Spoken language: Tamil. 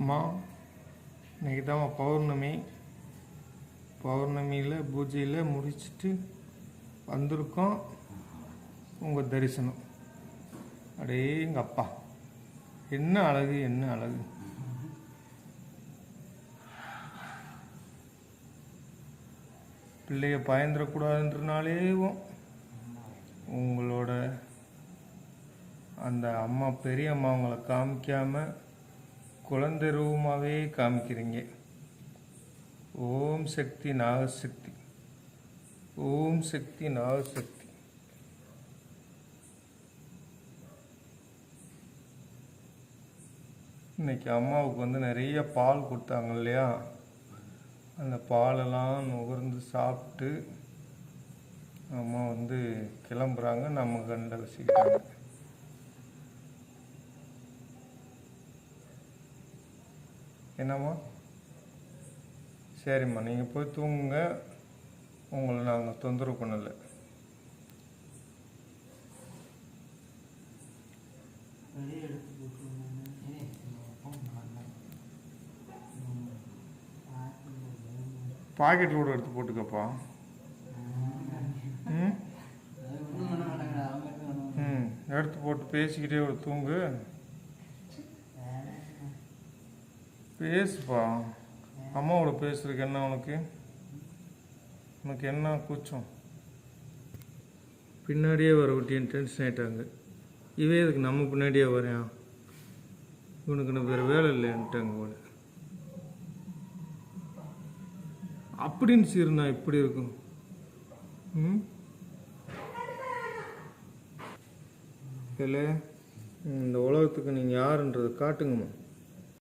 அம்மா இன்னைக்கு தான் பௌர்ணமி. பௌர்ணமியில் பூஜையில் முடிச்சுட்டு வந்திருக்கோம். உங்கள் தரிசனம். அடே எங்கள் அப்பா. என்ன அழகு என்ன அழகு. பிள்ளைய பயந்துடக்கூடாதுன்றனாலேவும் உங்களோட அந்த அம்மா பெரிய அவங்களை காமிக்காமல் குழந்தை ரூபமாகவே காமிக்கிறீங்க. ஓம் சக்தி நாகசக்தி. ஓம் சக்தி நாகசக்தி. இன்னைக்கு அம்மாவுக்கு வந்து நிறைய பால் கொடுத்தாங்க இல்லையா? அந்த பாலெல்லாம் நுகர்ந்து சாப்பிட்டு அம்மா வந்து கிளம்புறாங்க. நம்ம கண்ட வச்சுக்கிட்டாங்க என்னம்மா? சரிம்மா நீங்கள் போய் தூங்குங்க. உங்களை நாங்கள் தொந்தரவு பண்ணலை. பாக்கெட்டில் கூட எடுத்து போட்டுக்கப்பா. ம்? ம் எடுத்து போட்டு பேசிக்கிட்டே ஒரு தூங்கு. பேசுப்பா. அம்மாவோட பேசுறதுக்கு என்ன உனக்கு? உனக்கு என்ன கூச்சம்? பின்னாடியே வர விட்டியன் டென்ஷன் ஆயிட்டாங்க. இவே இதுக்கு நம்ம பின்னாடியே வரேன் இவனுக்கு இன்னும் வேறு வேலை இல்லைன்ட்டாங்க போல அப்படின்னு சீருந்தா இப்படி இருக்கும். ம்? இல்லை இந்த உலகத்துக்கு நீங்கள் யாருன்றதை காட்டுங்கம்மா.